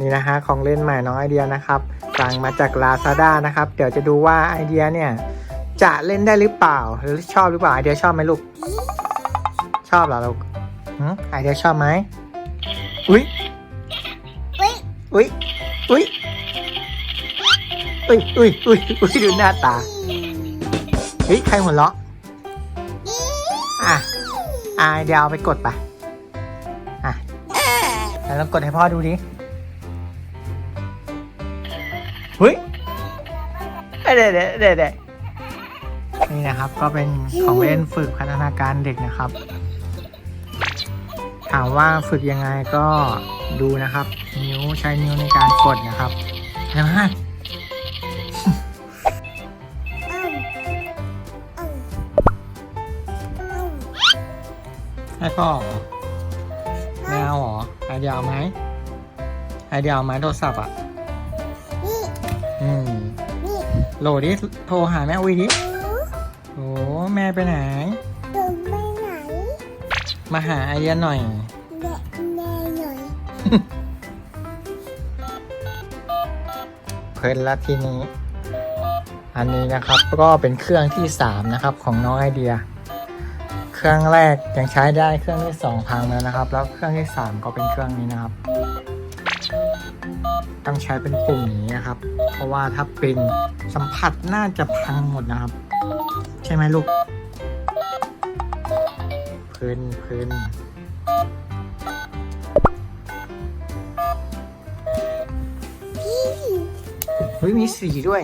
นี่นะฮะของเล่นใหม่น้องไอเดียนะครับสั่งมาจาก Lazada นะครับ เดี๋ยวจะดูว่าไอเดียเนี่ย จะเล่นได้หรือเปล่า หรือชอบหรือเปล่าไอเดียชอบไหมลูก ชอบเหรอลูกหืมไอเดียชอบไหมอุ้ยอุ๊ยอุ้ยอุ้ยอุ้ยอุ้ยอุ้ยอุ้ยดูหน้าตาเฮ้ยใครหัวเราะอะอะไอเดียเอาไปกดไปอะแล้วลองกดให้พ่อดูดิ เฮ้ยเด็ดเด็ดเด็ดเด็ดนี่นะครับก็เป็นของเล่นฝึกพัฒนาการเด็กนะครับ ถามว่าฝึกยังไงก็ดูนะครับ นิ้วใช้นิ้วในการกดนะครับเห็นไหมเอ้าเอ้าให้พ่อเหรอไม่เอาเหรอไอเดียเอาไหมไอเดียเอาไหมโทรศัพท์อะนี่ อืมนี่โหลดิโทรหาแม่อุ้ยดิหนูโอ้แม่ไปไหน หนูไปไหนมาหาไอเดียหน่อยแดะแดะหน่อยเพลินละทีนี้ อันนี้นะครับก็เป็นเครื่องที่สามนะครับของน้องไอเดีย เครื่องแรกยังใช้ได้เครื่องที่สองพังแล้วนะครับ แล้วเครื่องที่สามก็เป็นเครื่องนี้นะครับ ต้องใช้เป็นปุ่มนี้นะครับ เพราะว่าถ้าเป็นสัมผัสน่าจะพังหมดนะครับ ใช่ไหมลูก เพลินเพลินเฮ้ยมีสีด้วย